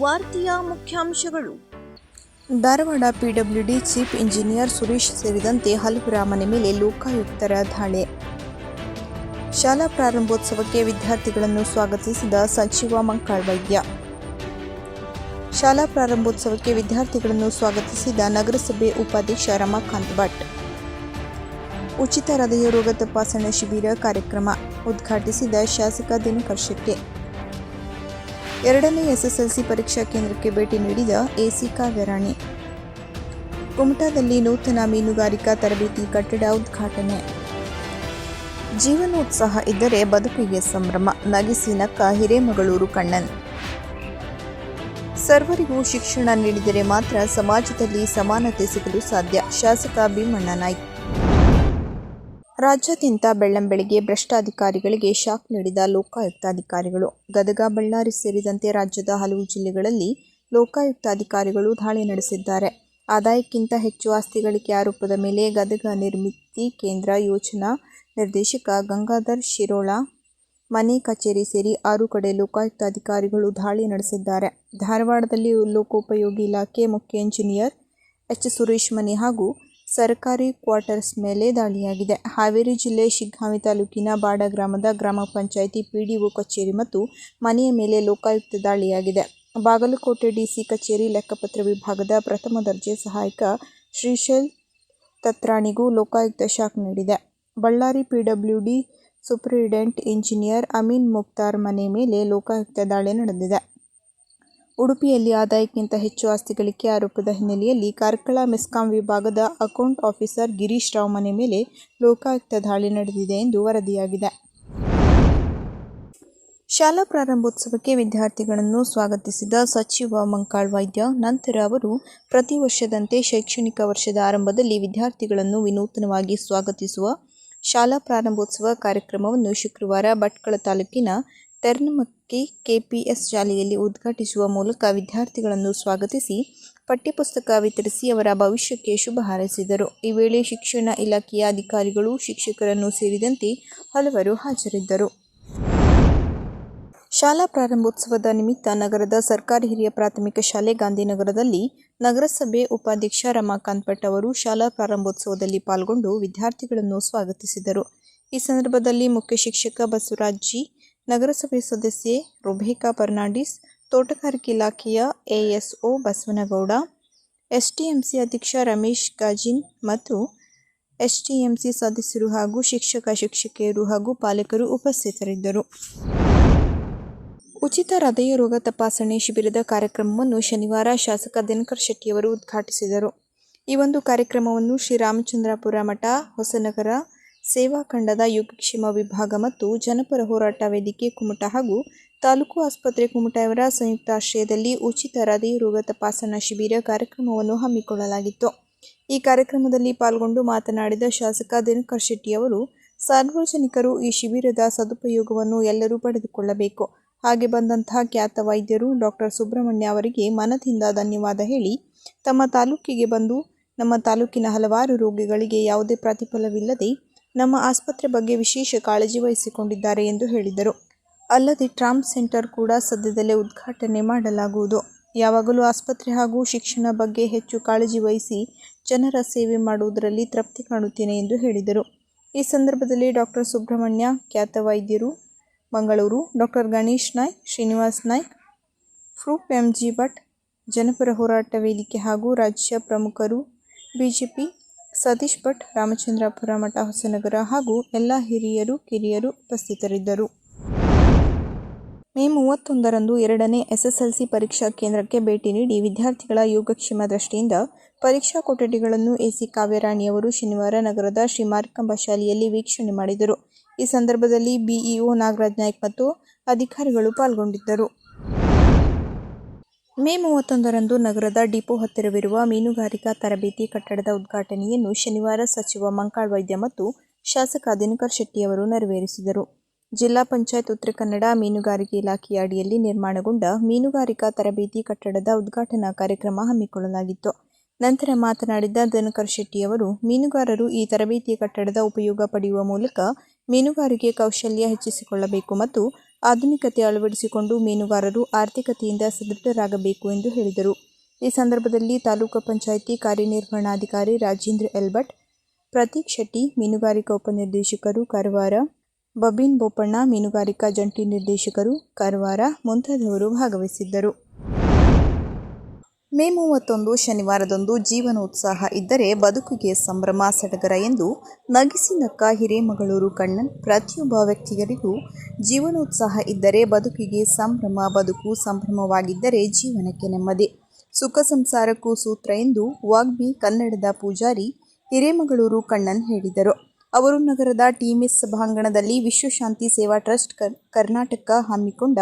ವಾರ್ತೆಯ ಮುಖ್ಯಾಂಶಗಳು. Dharwad PWD chief engineer Suresh ಸೇರಿದಂತೆ ಹಲವು ರಾಮನ ಮೇಲೆ ಲೋಕಾಯುಕ್ತರ ದಾಳಿ ಶಾಲಾ ಪ್ರಾರಂಭೋತ್ಸವಕ್ಕೆ ವಿದ್ಯಾರ್ಥಿಗಳನ್ನು ಸ್ವಾಗತಿಸಿದ ಸಚಿವ ಮಂಕಾಳ್ ವೈದ್ಯ ಶಾಲಾ ಪ್ರಾರಂಭೋತ್ಸವಕ್ಕೆ ವಿದ್ಯಾರ್ಥಿಗಳನ್ನು ಸ್ವಾಗತಿಸಿದ ನಗರಸಭೆ ಉಪಾಧ್ಯಕ್ಷ ರಮಾಕಾಂತ್ ಭಟ್. ಉಚಿತ ಹೃದಯ ರೋಗ ತಪಾಸಣಾ ಶಿಬಿರ ಕಾರ್ಯಕ್ರಮ ಉದ್ಘಾಟಿಸಿದ ಶಾಸಕ ದಿನಕರ್ ಶೆಟ್ಟಿ. ಎರಡನೇ ಎಸ್ಎಸ್ಎಲ್ಸಿ ಪರೀಕ್ಷಾ ಕೇಂದ್ರಕ್ಕೆ ಭೇಟಿ ನೀಡಿದ ಎಸಿ ಕಾವ್ಯರಾಣಿ ಕುಮಟಾದಲ್ಲಿ ನೂತನ ಮೀನುಗಾರಿಕಾ ತರಬೇತಿ ಕಟ್ಟಡ ಉದ್ಘಾಟನೆ. ಜೀವನೋತ್ಸಾಹ ಇದ್ದರೆ ಬದುಕಿಗೆ ಸಂಭ್ರಮ, ನಗಿಸಿ ನಕ್ಕ ಹಿರೇಮಗಳೂರು ಕಣ್ಣನ್. ಸರ್ವರಿಗೂ ಶಿಕ್ಷಣ ನೀಡಿದರೆ ಮಾತ್ರ ಸಮಾಜದಲ್ಲಿ ಸಮಾನತೆ ಸಿಗಲು ಸಾಧ್ಯ, ಶಾಸಕ ಭೀಮಣ್ಣ ನಾಯ್ಕ್. ರಾಜ್ಯಾದ್ಯಂತ ಬೆಳ್ಳಂಬೆಳಿಗ್ಗೆ ಭ್ರಷ್ಟ ಅಧಿಕಾರಿಗಳಿಗೆ ಶಾಕ್ ನೀಡಿದ ಲೋಕಾಯುಕ್ತ ಅಧಿಕಾರಿಗಳು ಗದಗ, ಬಳ್ಳಾರಿ ಸೇರಿದಂತೆ ರಾಜ್ಯದ ಹಲವು ಜಿಲ್ಲೆಗಳಲ್ಲಿ ಲೋಕಾಯುಕ್ತ ಅಧಿಕಾರಿಗಳು ದಾಳಿ ನಡೆಸಿದ್ದಾರೆ. ಆದಾಯಕ್ಕಿಂತ ಹೆಚ್ಚು ಆಸ್ತಿಗಳಿಕೆ ಆರೋಪದ ಮೇಲೆ ಗದಗ ನಿರ್ಮಿತಿ ಕೇಂದ್ರ ಯೋಜನಾ ನಿರ್ದೇಶಕ ಗಂಗಾಧರ್ ಶಿರೋಳ, ಮನೆ ಕಚೇರಿ ಸೇರಿ ಆರು ಕಡೆ ಲೋಕಾಯುಕ್ತ ಅಧಿಕಾರಿಗಳು ದಾಳಿ ನಡೆಸಿದ್ದಾರೆ. ಧಾರವಾಡದಲ್ಲಿ ಲೋಕೋಪಯೋಗಿ ಇಲಾಖೆ ಮುಖ್ಯ ಇಂಜಿನಿಯರ್ ಎಚ್. ಸುರೇಶ್ ಮನೆ ಹಾಗೂ ಸರ್ಕಾರಿ ಕ್ವಾರ್ಟರ್ಸ್ ಮೇಲೆ ದಾಳಿಯಾಗಿದೆ. ಹಾವೇರಿ ಜಿಲ್ಲೆ ಶಿಗ್ಗಾಂವಿ ತಾಲೂಕಿನ ಬಾಡ ಗ್ರಾಮದ ಗ್ರಾಮ ಪಂಚಾಯಿತಿ ಪಿಡಿಒ ಕಚೇರಿ ಮತ್ತು ಮನೆಯ ಮೇಲೆ ಲೋಕಾಯುಕ್ತ ದಾಳಿಯಾಗಿದೆ. ಬಾಗಲಕೋಟೆ ಡಿಸಿ ಕಚೇರಿ ಲೆಕ್ಕಪತ್ರ ವಿಭಾಗದ ಪ್ರಥಮ ದರ್ಜೆ ಸಹಾಯಕ ಶ್ರೀಶೈಲ್ ತತ್ರಾಣಿಗೂ ಲೋಕಾಯುಕ್ತ ಶಾಕ್ ನೀಡಿದೆ. Ballari PWD superintendent engineer Amin Mukhtar ಮನೆ ಮೇಲೆ ಲೋಕಾಯುಕ್ತ ದಾಳಿ ನಡೆದಿದೆ. ಉಡುಪಿಯಲ್ಲಿ ಆದಾಯಕ್ಕಿಂತ ಹೆಚ್ಚು ಆಸ್ತಿ ಗಳಿಕೆ ಆರೋಪದ ಹಿನ್ನೆಲೆಯಲ್ಲಿ ಕಾರ್ಕಳ ಮೆಸ್ಕಾಂ ವಿಭಾಗದ ಅಕೌಂಟ್ ಆಫೀಸರ್ ಗಿರೀಶ್ ರಾವ್ ಮನೆ ಮೇಲೆ ಲೋಕಾಯುಕ್ತ ದಾಳಿ ನಡೆದಿದೆ ಎಂದು ವರದಿಯಾಗಿದೆ. ಶಾಲಾ ಪ್ರಾರಂಭೋತ್ಸವಕ್ಕೆ ವಿದ್ಯಾರ್ಥಿಗಳನ್ನು ಸ್ವಾಗತಿಸಿದ ಸಚಿವ ಮಂಕಾಳ್ ವೈದ್ಯ, ನಂತರ ಅವರು ಪ್ರತಿ ವರ್ಷದಂತೆ ಶೈಕ್ಷಣಿಕ ವರ್ಷದ ಆರಂಭದಲ್ಲಿ ವಿದ್ಯಾರ್ಥಿಗಳನ್ನು ವಿನೂತನವಾಗಿ ಸ್ವಾಗತಿಸುವ ಶಾಲಾ ಪ್ರಾರಂಭೋತ್ಸವ ಕಾರ್ಯಕ್ರಮವನ್ನು ಶುಕ್ರವಾರ ಭಟ್ಕಳ ತಾಲೂಕಿನ ತೆರ್ನಮಕ್ಕಿ ಕೆಪಿಎಸ್ ಶಾಲೆಯಲ್ಲಿ ಉದ್ಘಾಟಿಸುವ ಮೂಲಕ ವಿದ್ಯಾರ್ಥಿಗಳನ್ನು ಸ್ವಾಗತಿಸಿ ಪಠ್ಯಪುಸ್ತಕ ವಿತರಿಸಿ ಅವರ ಭವಿಷ್ಯಕ್ಕೆ ಶುಭ ಹಾರೈಸಿದರು. ಈ ವೇಳೆ ಶಿಕ್ಷಣ ಇಲಾಖೆಯ ಅಧಿಕಾರಿಗಳು, ಶಿಕ್ಷಕರನ್ನು ಸೇರಿದಂತೆ ಹಲವರು ಹಾಜರಿದ್ದರು. ಶಾಲಾ ಪ್ರಾರಂಭೋತ್ಸವದ ನಿಮಿತ್ತ ನಗರದ ಸರ್ಕಾರಿ ಹಿರಿಯ ಪ್ರಾಥಮಿಕ ಶಾಲೆ ಗಾಂಧಿನಗರದಲ್ಲಿ ನಗರಸಭೆ ಉಪಾಧ್ಯಕ್ಷ ರಮಾಕಾಂತ್ ಭಟ್ ಅವರು ಶಾಲಾ ಪ್ರಾರಂಭೋತ್ಸವದಲ್ಲಿ ಪಾಲ್ಗೊಂಡು ವಿದ್ಯಾರ್ಥಿಗಳನ್ನು ಸ್ವಾಗತಿಸಿದರು. ಈ ಸಂದರ್ಭದಲ್ಲಿ ಮುಖ್ಯ ಶಿಕ್ಷಕ ಬಸವರಾಜ್ ಜಿ ನಗರಸಭೆ ಸದಸ್ಯೆ ರುಬೇಕಾ ಫರ್ನಾಂಡಿಸ್, ತೋಟಗಾರಿಕೆ ಇಲಾಖೆಯ ಎಎಸ್ಒ ಬಸವನಗೌಡ, ಎಸ್ಟಿಎಂಸಿ ಅಧ್ಯಕ್ಷ ರಮೇಶ್ ಗಾಜಿನ್ ಮತ್ತು ಎಸ್ಟಿಎಂಸಿ ಸದಸ್ಯರು ಹಾಗೂ ಶಿಕ್ಷಕ, ಶಿಕ್ಷಕಿಯರು ಹಾಗೂ ಪಾಲಕರು ಉಪಸ್ಥಿತರಿದ್ದರು. ಉಚಿತ ಹೃದಯ ರೋಗ ತಪಾಸಣೆ ಶಿಬಿರದ ಕಾರ್ಯಕ್ರಮವನ್ನು ಶನಿವಾರ ಶಾಸಕ ದಿನಕರ್ ಶೆಟ್ಟಿಯವರು ಉದ್ಘಾಟಿಸಿದರು. ಈ ಒಂದು ಕಾರ್ಯಕ್ರಮವನ್ನು ಶ್ರೀರಾಮಚಂದ್ರಾಪುರ ಮಠ, ಹೊಸನಗರ ಸೇವಾ ಖಂಡದ ಯೋಗಕ್ಷೇಮ ವಿಭಾಗ ಮತ್ತು ಜನಪರ ಹೋರಾಟ ವೇದಿಕೆ ಕುಮಟ ಹಾಗೂ ತಾಲೂಕು ಆಸ್ಪತ್ರೆ ಕುಮಟ ಇವರ ಸಂಯುಕ್ತ ಆಶ್ರಯದಲ್ಲಿ ಉಚಿತ ಹೃದಯ ರೋಗ ತಪಾಸಣಾ ಶಿಬಿರ ಕಾರ್ಯಕ್ರಮವನ್ನು ಹಮ್ಮಿಕೊಳ್ಳಲಾಗಿತ್ತು. ಈ ಕಾರ್ಯಕ್ರಮದಲ್ಲಿ ಪಾಲ್ಗೊಂಡು ಮಾತನಾಡಿದ ಶಾಸಕ ದಿನಕರ್ ಶೆಟ್ಟಿಯವರು ಸಾರ್ವಜನಿಕರು ಈ ಶಿಬಿರದ ಸದುಪಯೋಗವನ್ನು ಎಲ್ಲರೂ ಪಡೆದುಕೊಳ್ಳಬೇಕು. ಹಾಗೆ ಬಂದಂತಹ ಖ್ಯಾತ ವೈದ್ಯರು ಡಾಕ್ಟರ್ ಸುಬ್ರಹ್ಮಣ್ಯ ಅವರಿಗೆ ಮನದಿಂದ ಧನ್ಯವಾದ ಹೇಳಿ, ತಮ್ಮ ತಾಲೂಕಿಗೆ ಬಂದು ನಮ್ಮ ತಾಲೂಕಿನ ಹಲವಾರು ರೋಗಿಗಳಿಗೆ ಯಾವುದೇ ಪ್ರತಿಫಲವಿಲ್ಲದೆ ನಮ್ಮ ಆಸ್ಪತ್ರೆ ಬಗ್ಗೆ ವಿಶೇಷ ಕಾಳಜಿ ವಹಿಸಿಕೊಂಡಿದ್ದಾರೆ ಎಂದು ಹೇಳಿದರು. ಅಲ್ಲದೆ ಟ್ರಾಮ್ ಸೆಂಟರ್ ಕೂಡ ಸದ್ಯದಲ್ಲೇ ಉದ್ಘಾಟನೆ ಮಾಡಲಾಗುವುದು. ಯಾವಾಗಲೂ ಆಸ್ಪತ್ರೆ ಹಾಗೂ ಶಿಕ್ಷಣ ಬಗ್ಗೆ ಹೆಚ್ಚು ಕಾಳಜಿ ವಹಿಸಿ ಜನರ ಸೇವೆ ಮಾಡುವುದರಲ್ಲಿ ತೃಪ್ತಿ ಕಾಣುತ್ತೇನೆ ಎಂದು ಹೇಳಿದರು. ಈ ಸಂದರ್ಭದಲ್ಲಿ ಡಾಕ್ಟರ್ ಸುಬ್ರಹ್ಮಣ್ಯ, ಖ್ಯಾತ ವೈದ್ಯರು, ಮಂಗಳೂರು ಡಾಕ್ಟರ್ ಗಣೇಶ್ ನಾಯ್ಕ್, ಶ್ರೀನಿವಾಸ್ ನಾಯ್ಕ್ ಫ್ರೂಪ್ ಎಂ ಜಿ ಭಟ್, ಜನಪರ ಹೋರಾಟ ವೇದಿಕೆ ಹಾಗೂ ರಾಜ್ಯ ಪ್ರಮುಖರು, ಬಿಜೆಪಿ ಸತೀಶ್ ಭಟ್, ರಾಮಚಂದ್ರಾಪುರ ಮಠ, ಹೊಸನಗರ ಹಾಗೂ ಎಲ್ಲ ಹಿರಿಯರು, ಕಿರಿಯರು ಉಪಸ್ಥಿತರಿದ್ದರು. ಮೇ ಮೂವತ್ತೊಂದರಂದು ಎರಡನೇ ಎಸ್ಎಸ್ಎಲ್ಸಿ ಪರೀಕ್ಷಾ ಕೇಂದ್ರಕ್ಕೆ ಭೇಟಿ ನೀಡಿ ವಿದ್ಯಾರ್ಥಿಗಳ ಯೋಗಕ್ಷೇಮ ದೃಷ್ಟಿಯಿಂದ ಪರೀಕ್ಷಾ ಕೊಠಡಿಗಳನ್ನು ಎಸಿ ಕಾವ್ಯರಾಣಿಯವರು ಶನಿವಾರ ನಗರದ ಶ್ರೀ ಮಾರಿಕಂಬ ಶಾಲೆಯಲ್ಲಿ ವೀಕ್ಷಣೆ ಮಾಡಿದರು. ಈ ಸಂದರ್ಭದಲ್ಲಿ ಬಿಇಒ ನಾಗರಾಜ್ ನಾಯ್ಕ್ ಮತ್ತು ಅಧಿಕಾರಿಗಳು ಪಾಲ್ಗೊಂಡಿದ್ದರು. ಮೇ ಮೂವತ್ತೊಂದರಂದು ನಗರದ ಡಿಪೋ ಹತ್ತಿರವಿರುವ ಮೀನುಗಾರಿಕಾ ತರಬೇತಿ ಕಟ್ಟಡದ ಉದ್ಘಾಟನೆಯನ್ನು ಶನಿವಾರ ಸಚಿವ ಮಂಕಾಳ್ ವೈದ್ಯ ಮತ್ತು ಶಾಸಕ ದಿನಕರ್ ಶೆಟ್ಟಿಯವರು ನೆರವೇರಿಸಿದರು. ಜಿಲ್ಲಾ ಪಂಚಾಯತ್ ಉತ್ತರ ಕನ್ನಡ ಮೀನುಗಾರಿಕೆ ಇಲಾಖೆಯ ಅಡಿಯಲ್ಲಿ ನಿರ್ಮಾಣಗೊಂಡ ಮೀನುಗಾರಿಕಾ ತರಬೇತಿ ಕಟ್ಟಡದ ಉದ್ಘಾಟನಾ ಕಾರ್ಯಕ್ರಮ ಹಮ್ಮಿಕೊಳ್ಳಲಾಗಿತ್ತು. ನಂತರ ಮಾತನಾಡಿದ ದಿನಕರ್ ಶೆಟ್ಟಿಯವರು ಮೀನುಗಾರರು ಈ ತರಬೇತಿ ಕಟ್ಟಡದ ಉಪಯೋಗ ಪಡೆಯುವ ಮೂಲಕ ಮೀನುಗಾರಿಕೆ ಕೌಶಲ್ಯ ಹೆಚ್ಚಿಸಿಕೊಳ್ಳಬೇಕು ಮತ್ತು ಆಧುನಿಕತೆ ಅಳವಡಿಸಿಕೊಂಡು ಮೀನುಗಾರರು ಆರ್ಥಿಕತೆಯಿಂದ ಸದೃಢರಾಗಬೇಕು ಎಂದು ಹೇಳಿದರು. ಈ ಸಂದರ್ಭದಲ್ಲಿ ತಾಲೂಕು ಪಂಚಾಯಿತಿ ಕಾರ್ಯನಿರ್ವಹಣಾಧಿಕಾರಿ ರಾಜೇಂದ್ರ ಎಲ್ಬಟ್ ಪ್ರತೀಕ್ ಶೆಟ್ಟಿ ಮೀನುಗಾರಿಕಾ ಉಪನಿರ್ದೇಶಕರು ಕಾರವಾರ, ಬಬಿನ್ ಬೋಪಣ್ಣ ಮೀನುಗಾರಿಕಾ ಜಂಟಿ ನಿರ್ದೇಶಕರು ಕಾರವಾರ ಮುಂತಾದವರು ಭಾಗವಹಿಸಿದ್ದರು. ಮೇ ಮೂವತ್ತೊಂದು ಶನಿವಾರದಂದು ಜೀವನ ಉತ್ಸಾಹ ಇದ್ದರೆ ಬದುಕಿಗೆ ಸಂಭ್ರಮ ಸಡಗರ ಎಂದು ನಗಿಸಿ ನಕ್ಕ ಹಿರೇಮಗಳೂರು ಕಣ್ಣನ್ ಪ್ರತಿಯೊಬ್ಬ ವ್ಯಕ್ತಿಗರಿಗೂ ಜೀವನೋತ್ಸಾಹ ಇದ್ದರೆ ಬದುಕಿಗೆ ಸಂಭ್ರಮ, ಬದುಕು ಸಂಭ್ರಮವಾಗಿದ್ದರೆ ಜೀವನಕ್ಕೆ ನೆಮ್ಮದಿ. ಸುಖ ಸಂಸಾರಕ್ಕೂ ಸೂತ್ರ ಎಂದು ವಾಗ್ಮಿ ಕನ್ನಡದ ಪೂಜಾರಿ ಹಿರೇಮಗಳೂರು ಕಣ್ಣನ್ ಹೇಳಿದರು. ಅವರು ನಗರದ ಟಿಎಂಎಸ್ ಸಭಾಂಗಣದಲ್ಲಿ ವಿಶ್ವಶಾಂತಿ ಸೇವಾ ಟ್ರಸ್ಟ್ ಕರ್- ಕರ್ನಾಟಕ ಹಮ್ಮಿಕೊಂಡ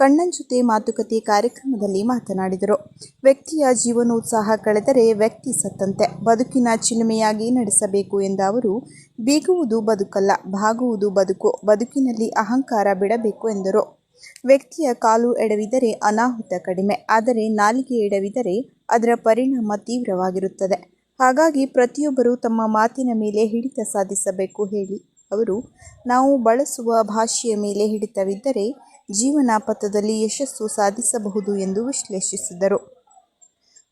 ಕಣ್ಣನ್ ಜೊತೆ ಮಾತುಕತೆ ಕಾರ್ಯಕ್ರಮದಲ್ಲಿ ಮಾತನಾಡಿದರು. ವ್ಯಕ್ತಿಯ ಜೀವನೋತ್ಸಾಹ ಕಳೆದರೆ ವ್ಯಕ್ತಿ ಸತ್ತಂತೆ. ಬದುಕಿನ ಚಿಲುಮೆಯಾಗಿ ನಡೆಸಬೇಕು ಎಂದ ಅವರು, ಬೀಗುವುದು ಬದುಕಲ್ಲ ಭಾಗುವುದು ಬದುಕು, ಬದುಕಿನಲ್ಲಿ ಅಹಂಕಾರ ಬಿಡಬೇಕು ಎಂದರು. ವ್ಯಕ್ತಿಯ ಕಾಲು ಎಡವಿದರೆ ಅನಾಹುತ ಕಡಿಮೆ, ಆದರೆ ನಾಲಿಗೆ ಎಡವಿದರೆ ಅದರ ಪರಿಣಾಮ ತೀವ್ರವಾಗಿರುತ್ತದೆ. ಹಾಗಾಗಿ ಪ್ರತಿಯೊಬ್ಬರು ತಮ್ಮ ಮಾತಿನ ಮೇಲೆ ಹಿಡಿತ ಸಾಧಿಸಬೇಕು, ಹೇಳಿ. ಅವರು, ನಾವು ಬಳಸುವ ಭಾಷೆಯ ಮೇಲೆ ಹಿಡಿತವಿದ್ದರೆ ಜೀವನ ಪಥದಲ್ಲಿ ಯಶಸ್ಸು ಸಾಧಿಸಬಹುದು ಎಂದು ವಿಶ್ಲೇಷಿಸಿದರು.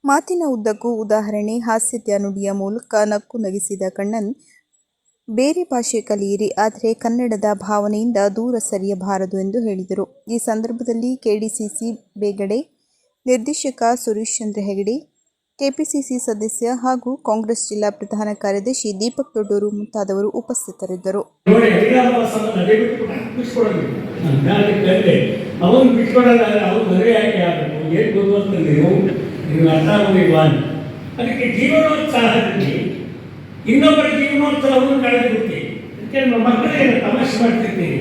ಮಾತಿನ ಉದ್ದಕ್ಕೂ ಉದಾಹರಣೆ, ಹಾಸ್ಯದ ನುಡಿಯ ಮೂಲಕ ನಕ್ಕು ನಗಿಸಿದ ಕಣ್ಣನ್ ಬೇರೆ ಭಾಷೆ ಕಲಿಯಿರಿ, ಆದರೆ ಕನ್ನಡದ ಭಾವನೆಯಿಂದ ದೂರ ಸರಿಯಬಾರದು ಎಂದು ಹೇಳಿದರು. ಈ ಸಂದರ್ಭದಲ್ಲಿ ಕೆಡಿಸಿಸಿ ಬೇಗಡೆ ನಿರ್ದೇಶಕ ಸುರೇಶ್ ಚಂದ್ರ ಹೆಗಡೆ ಕೆಪಿಸಿಸಿ ಸದಸ್ಯ ಹಾಗೂ ಕಾಂಗ್ರೆಸ್ ಜಿಲ್ಲಾ ಪ್ರಧಾನ ಕಾರ್ಯದರ್ಶಿ ದೀಪಕ್ ದೊಡ್ಡೂರು ಮುಂತಾದವರು ಉಪಸ್ಥಿತರಿದ್ದರು. ಅದಕ್ಕೆ ಜೀವನೋತ್ಸಾಹದಲ್ಲಿ ಇನ್ನೊಬ್ಬರ ಜೀವನೋತ್ಸಾಹವನ್ನು ಕಳೆದುಬಿಡ್ತೀವಿ ಅದಕ್ಕೆ ನಮ್ಮ ಮಕ್ಕಳಿಗೆ ತಮಾಷೆ ಮಾಡ್ತಿರ್ತೀನಿ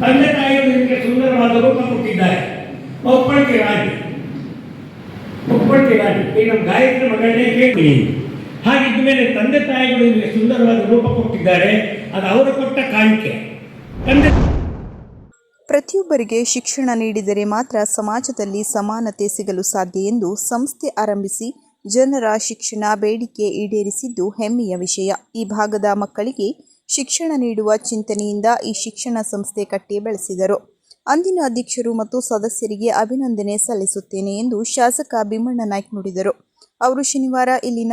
ತಂದೆ ತಾಯಿಯವರು ನಿಮಗೆ ಸುಂದರವಾದ ರೂಪ ಕೊಟ್ಟಿದ್ದಾರೆ. ಒಪ್ಪಳಿಕೆ ಅಂತ. ಅಂತ. ಈಗ ನಮ್ಮ ಗಾಯತ್ರಿ ಮಗಳನ್ನೇ ಕೇಳಿ ಹಾಗಿದ್ದ ಮೇಲೆ ತಂದೆ ತಾಯಿಗಳು ನಿಮಗೆ ಸುಂದರವಾದ ರೂಪ ಕೊಟ್ಟಿದ್ದಾರೆ, ಅದು ಅವರು ಕೊಟ್ಟ ಕಾಣಿಕೆ. ತಂದೆ ಪ್ರತಿಯೊಬ್ಬರಿಗೆ ಶಿಕ್ಷಣ ನೀಡಿದರೆ ಮಾತ್ರ ಸಮಾಜದಲ್ಲಿ ಸಮಾನತೆ ಸಿಗಲು ಸಾಧ್ಯ ಎಂದು ಸಂಸ್ಥೆ ಆರಂಭಿಸಿ ಜನರ ಶಿಕ್ಷಣ ಬೇಡಿಕೆ ಈಡೇರಿಸಿದ್ದು ಹೆಮ್ಮೆಯ ವಿಷಯ. ಈ ಭಾಗದ ಮಕ್ಕಳಿಗೆ ಶಿಕ್ಷಣ ನೀಡುವ ಚಿಂತನೆಯಿಂದ ಈ ಶಿಕ್ಷಣ ಸಂಸ್ಥೆ ಕಟ್ಟಿ ಬೆಳೆಸಿದರು. ಅಂದಿನ ಅಧ್ಯಕ್ಷರು ಮತ್ತು ಸದಸ್ಯರಿಗೆ ಅಭಿನಂದನೆ ಸಲ್ಲಿಸುತ್ತೇನೆ ಎಂದು ಶಾಸಕ ಭೀಮಣ್ಣ ನಾಯ್ಕ ನುಡಿದರು. ಅವರು ಶನಿವಾರ ಇಲ್ಲಿನ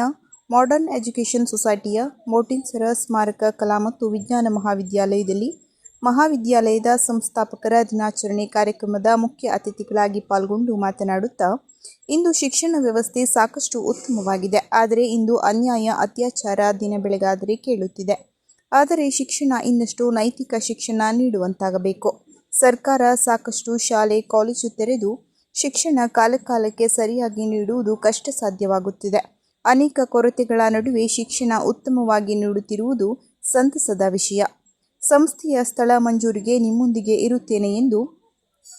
ಮಾಡರ್ನ್ ಎಜುಕೇಷನ್ ಸೊಸೈಟಿಯ ಮೋಟಿನ್ಸರ ಸ್ಮಾರಕ, ಕಲಾ ಮತ್ತು ವಿಜ್ಞಾನ ಮಹಾವಿದ್ಯಾಲಯದಲ್ಲಿ ಮಹಾವಿದ್ಯಾಲಯದ ಸಂಸ್ಥಾಪಕರ ದಿನಾಚರಣೆ ಕಾರ್ಯಕ್ರಮದ ಮುಖ್ಯ ಅತಿಥಿಗಳಾಗಿ ಪಾಲ್ಗೊಂಡು ಮಾತನಾಡುತ್ತಾ, ಇಂದು ಶಿಕ್ಷಣ ವ್ಯವಸ್ಥೆ ಸಾಕಷ್ಟು ಉತ್ತಮವಾಗಿದೆ, ಆದರೆ ಇಂದು ಅನ್ಯಾಯ, ಅತ್ಯಾಚಾರ ದಿನ ಬೆಳಗಾದರೆ ಕೇಳುತ್ತಿದೆ. ಆದರೆ ಶಿಕ್ಷಣ ಇನ್ನಷ್ಟು ನೈತಿಕ ಶಿಕ್ಷಣ ನೀಡುವಂತಾಗಬೇಕು. ಸರ್ಕಾರ ಸಾಕಷ್ಟು ಶಾಲೆ, ಕಾಲೇಜು ತೆರೆದು ಶಿಕ್ಷಣ ಕಾಲಕಾಲಕ್ಕೆ ಸರಿಯಾಗಿ ನೀಡುವುದು ಕಷ್ಟ ಸಾಧ್ಯವಾಗುತ್ತಿದೆ ಅನೇಕ ಕೊರತೆಗಳ ನಡುವೆ ಶಿಕ್ಷಣ ಉತ್ತಮವಾಗಿ ನೀಡುತ್ತಿರುವುದು ಸಂತಸದ ವಿಷಯ. ಸಂಸ್ಥೆಯ ಸ್ಥಳ ಮಂಜೂರಿಗೆ ನಿಮ್ಮೊಂದಿಗೆ ಇರುತ್ತೇನೆ ಎಂದು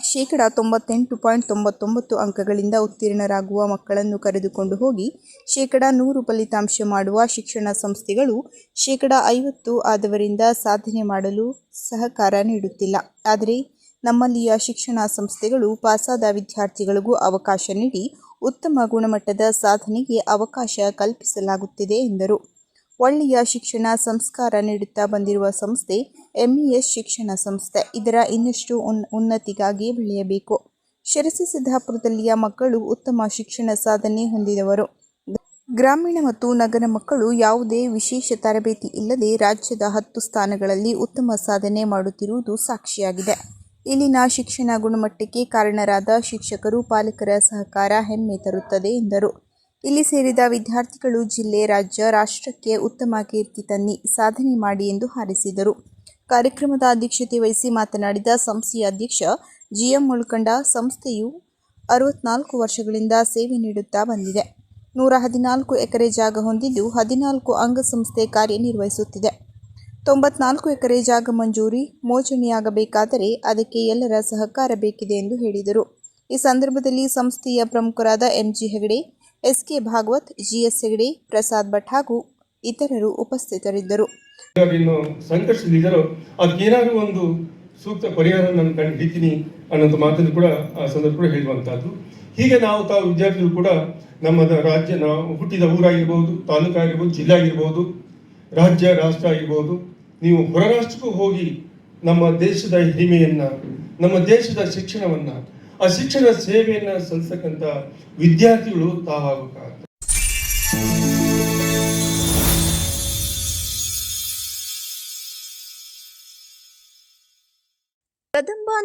ಶೇಕಡ ತೊಂಬತ್ತೆಂಟು ಪಾಯಿಂಟ್ ತೊಂಬತ್ತೊಂಬತ್ತು ಅಂಕಗಳಿಂದ ಉತ್ತೀರ್ಣರಾಗುವ ಮಕ್ಕಳನ್ನು ಕರೆದುಕೊಂಡು ಹೋಗಿ ಶೇಕಡ ನೂರು ಫಲಿತಾಂಶ ಮಾಡುವ ಶಿಕ್ಷಣ ಸಂಸ್ಥೆಗಳು ಶೇಕಡ ಐವತ್ತು ಆದವರಿಂದ ಸಾಧನೆ ಮಾಡಲು ಸಹಕಾರ ನೀಡುತ್ತಿಲ್ಲ. ಆದರೆ ನಮ್ಮಲ್ಲಿಯ ಶಿಕ್ಷಣ ಸಂಸ್ಥೆಗಳು ಪಾಸಾದ ವಿದ್ಯಾರ್ಥಿಗಳಿಗೂ ಅವಕಾಶ ನೀಡಿ ಉತ್ತಮ ಗುಣಮಟ್ಟದ ಸಾಧನೆಗೆ ಅವಕಾಶ ಕಲ್ಪಿಸಲಾಗುತ್ತಿದೆ ಎಂದರು. ಒಳ್ಳೆಯ ಶಿಕ್ಷಣ, ಸಂಸ್ಕಾರ ನೀಡುತ್ತಾ ಬಂದಿರುವ ಸಂಸ್ಥೆ ಎಂಇಎಸ್ ಶಿಕ್ಷಣ ಸಂಸ್ಥೆ. ಇದರ ಇನ್ನಷ್ಟು ಉನ್, ಉನ್ನತಿಗಾಗಿ ಬೆಳೆಯಬೇಕು? ಶಿರಸಿ ಸಿದ್ದಾಪುರದಲ್ಲಿಯ ಮಕ್ಕಳು ಉತ್ತಮ ಶಿಕ್ಷಣ ಸಾಧನೆ ಹೊಂದಿದವರು. ಗ್ರಾಮೀಣ ಮತ್ತು ನಗರ ಮಕ್ಕಳು ಯಾವುದೇ ವಿಶೇಷ ತರಬೇತಿ ಇಲ್ಲದೆ ರಾಜ್ಯದ ಹತ್ತು ಸ್ಥಾನಗಳಲ್ಲಿ ಉತ್ತಮ ಸಾಧನೆ ಮಾಡುತ್ತಿರುವುದು ಸಾಕ್ಷಿಯಾಗಿದೆ. ಇಲ್ಲಿನ ಶಿಕ್ಷಣ ಗುಣಮಟ್ಟಕ್ಕೆ ಕಾರಣರಾದ ಶಿಕ್ಷಕರು ಪಾಲಕರ ಸಹಕಾರ ಹೆಮ್ಮೆ ತರುತ್ತದೆ ಎಂದರು. ಇಲ್ಲಿ ಸೇರಿದ ವಿದ್ಯಾರ್ಥಿಗಳು ಜಿಲ್ಲೆ, ರಾಜ್ಯ, ರಾಷ್ಟ್ರಕ್ಕೆ ಉತ್ತಮ ಕೀರ್ತಿ ತನ್ನಿ, ಸಾಧನೆ ಮಾಡಿ ಎಂದು ಹಾರೈಸಿದರು. ಕಾರ್ಯಕ್ರಮದ ಅಧ್ಯಕ್ಷತೆ ವಹಿಸಿ ಮಾತನಾಡಿದ ಸಂಸ್ಥೆಯ ಅಧ್ಯಕ್ಷ ಜಿಎಂ ಮುಳ್ಕಂಡ, ಸಂಸ್ಥೆಯು ಅರವತ್ನಾಲ್ಕು ವರ್ಷಗಳಿಂದ ಸೇವೆ ನೀಡುತ್ತಾ ಬಂದಿದೆ. ನೂರ ಹದಿನಾಲ್ಕು ಎಕರೆ ಜಾಗ ಹೊಂದಿದ್ದು ಹದಿನಾಲ್ಕು ಅಂಗಸಂಸ್ಥೆ ಕಾರ್ಯನಿರ್ವಹಿಸುತ್ತಿದೆ. ತೊಂಬತ್ನಾಲ್ಕು ಎಕರೆ ಜಾಗ ಮಂಜೂರಿ ಮೋಚಣೆಯಾಗಬೇಕಾದರೆ ಅದಕ್ಕೆ ಎಲ್ಲರ ಸಹಕಾರ ಬೇಕಿದೆ ಎಂದು ಹೇಳಿದರು. ಈ ಸಂದರ್ಭದಲ್ಲಿ ಸಂಸ್ಥೆಯ ಪ್ರಮುಖರಾದ MG Hegde SK Bhagwat GS Hegde, Prasad Bhat ಹಾಗೂ ಇತರರು ಉಪಸ್ಥಿತರಿದ್ದರು. ಇನ್ನು ಸಂಕಷ್ಟದಲ್ಲಿದ್ದಾರೋ ಅದಕ್ಕೇನಾದ್ರೂ ಒಂದು ಸೂಕ್ತ ಪರಿಹಾರ ನಾನು ಕಂಡು ಹಿಡಿತೀನಿ ಅನ್ನೋದು ಮಾತನ್ನು ಕೂಡ ಆ ಸಂದರ್ಭ ಕೂಡ ಹೇಳುವಂತಹದ್ದು ಹೀಗೆ ನಾವು ತಾವು ವಿದ್ಯಾರ್ಥಿಗಳು ಕೂಡ ನಮ್ಮ ರಾಜ್ಯ ನಾವು ಹುಟ್ಟಿದ ಊರಾಗಿರ್ಬೋದು ತಾಲೂಕು ಆಗಿರ್ಬೋದು ಜಿಲ್ಲೆ ಆಗಿರ್ಬೋದು ರಾಜ್ಯ, ರಾಷ್ಟ್ರ ಆಗಿರ್ಬೋದು, ನೀವು ಹೊರ ರಾಷ್ಟ್ರಕ್ಕೂ ಹೋಗಿ ನಮ್ಮ ದೇಶದ ಹಿರಿಮೆಯನ್ನ, ನಮ್ಮ ದೇಶದ ಶಿಕ್ಷಣವನ್ನ, ಆ ಶಿಕ್ಷಣ ಸೇವೆಯನ್ನ ಸಲ್ಲಿಸತಕ್ಕಂಥ ವಿದ್ಯಾರ್ಥಿಗಳು ತಾವಾಗಬೇಕಾಗ್ತದೆ